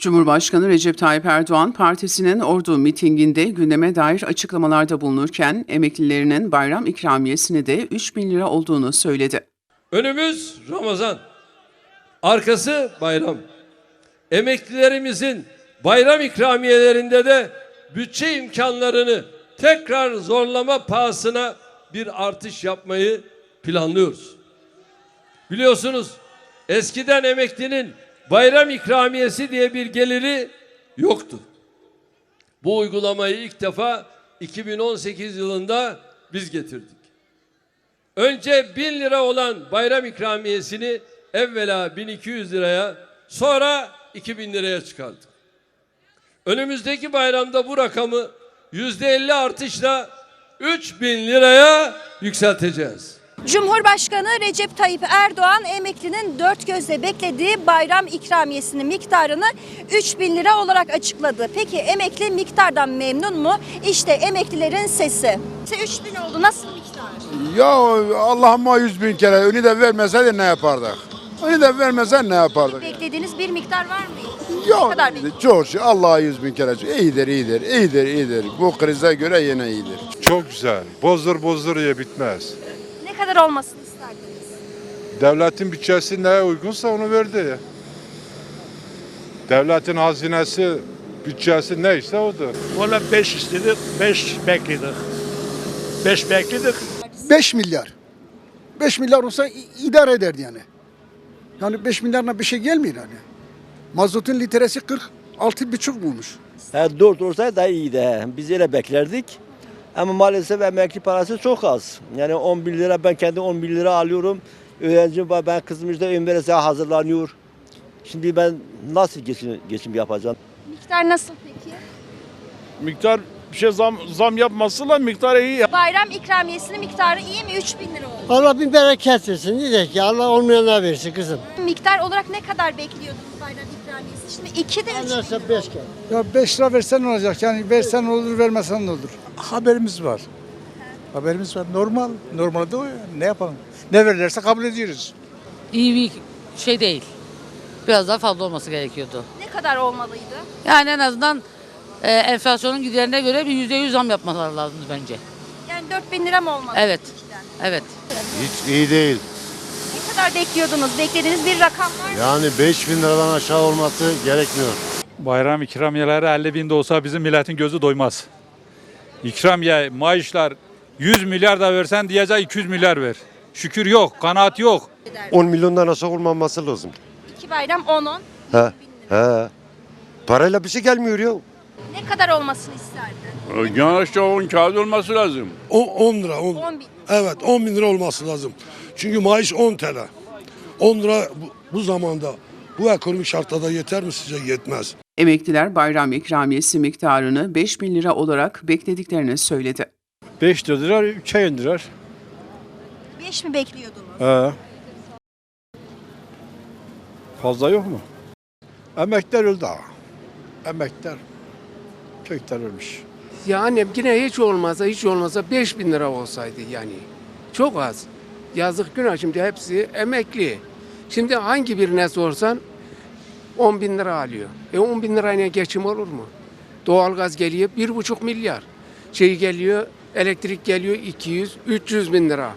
Cumhurbaşkanı Recep Tayyip Erdoğan partisinin Ordu mitinginde gündeme dair açıklamalarda bulunurken emeklilerinin bayram ikramiyesini de 3 bin lira olduğunu söyledi. Önümüz Ramazan. Arkası bayram. Emeklilerimizin bayram ikramiyelerinde de bütçe imkanlarını tekrar zorlama pahasına bir artış yapmayı planlıyoruz. Biliyorsunuz eskiden emeklinin bayram ikramiyesi diye bir geliri yoktu. Bu uygulamayı ilk defa 2018 yılında biz getirdik. Önce 1000 lira olan bayram ikramiyesini evvela 1200 liraya sonra 2000 liraya çıkardık. Önümüzdeki bayramda bu rakamı %50 artışla 3000 liraya yükselteceğiz. Cumhurbaşkanı Recep Tayyip Erdoğan emeklinin dört gözle beklediği bayram ikramiyesinin miktarını 3 bin lira olarak açıkladı. Peki emekli miktardan memnun mu? İşte emeklilerin sesi. 3 bin oldu nasıl miktar? Ya Allah'ıma yüz bin kere önü de vermeseydi ne yapardık? Önü de vermesen ne yapardık? Beklediğiniz bir miktar var mı? Yok Ne kadar bekliyorsunuz? çok şey Allah'a yüz bin kere. İyidir iyidir iyidir iyidir. Bu krize göre yine iyidir. Çok güzel. Bozdur bozdur ye bitmez. Kadar olmasını isterdiniz? Devletin bütçesi neye uygunsa onu verdi. Devletin hazinesi, bütçesi neyse odur. Valla 5 istedik, 5 bekledik. 5 bekledik. 5 milyar. 5 milyar olsa idare ederdi yani. Yani 5 milyarla bir şey gelmiyor yani. Mazotun litresi 46 buçuk bulmuş. Ha, 4 olsaydı daha iyiydi. he. Biz öyle beklerdik. Ama maalesef emekli parası çok az. Yani 10 bin lira ben kendi 10 bin lira alıyorum. Öğrencim var ben kızım işte üniversiteye hazırlanıyor. Şimdi ben nasıl geçim, geçim yapacağım? Miktar nasıl peki? Miktar bir şey zam, zam yapmasıyla miktar iyi. Bayram ikramiyesinin miktarı iyi mi? 3 bin lira oldu. Allah bir bereket versin. Diyecek ki Allah olmayana versin kızım. Miktar olarak ne kadar bekliyordunuz bayram ikramiyesi? Şimdi 2 de 3 bin Anlarsa lira. beş kere. Ya 5 lira versen ne olacak? Yani versen olur vermesen ne olur? Haberimiz var. Haberimiz var. Normal. Normalde o ya. Ne yapalım? Ne verirlerse kabul ediyoruz. iyi bir şey değil. Biraz daha fazla olması gerekiyordu. Ne kadar olmalıydı? Yani en azından e, enflasyonun giderine göre bir yüzde yüz zam yapmaları lazım bence. Yani 4 bin lira mı olmalı? Evet. Evet. Hiç iyi değil. Ne kadar bekliyordunuz? Beklediğiniz bir rakam var mı? Yani 5 bin liradan aşağı olması gerekmiyor. Bayram ikramiyeleri 50 bin de olsa bizim milletin gözü doymaz. İkramiye, maaşlar 100 milyar da versen diyecek 200 milyar ver. Şükür yok, kanaat yok. 10 milyondan aşağı olmaması lazım. İki bayram 10 10. He. He. Parayla bir şey gelmiyor ya. Ne kadar olmasını isterdin? Yani işte 10 kağıt olması lazım. 10 lira. 10. 10 bin. Evet 10 bin lira olması lazım. Çünkü maaş 10 TL. 10 lira bu, bu zamanda bu ekonomik şartlarda yeter mi sizce? Yetmez. Emekliler bayram ikramiyesi miktarını 5 bin lira olarak beklediklerini söyledi. 5 lira 3 ay indirer. 5 mi bekliyordunuz? He. Fazla yok mu? Emekler öldü ha. Emekler kökten ölmüş. Yani yine hiç olmazsa hiç olmazsa 5 bin lira olsaydı yani. Çok az. Yazık günah şimdi hepsi emekli. Şimdi hangi birine sorsan 10 bin lira alıyor. E 10 bin lirayla geçim olur mu? Doğalgaz geliyor bir buçuk milyar. Şey geliyor elektrik geliyor 200 300 bin lira.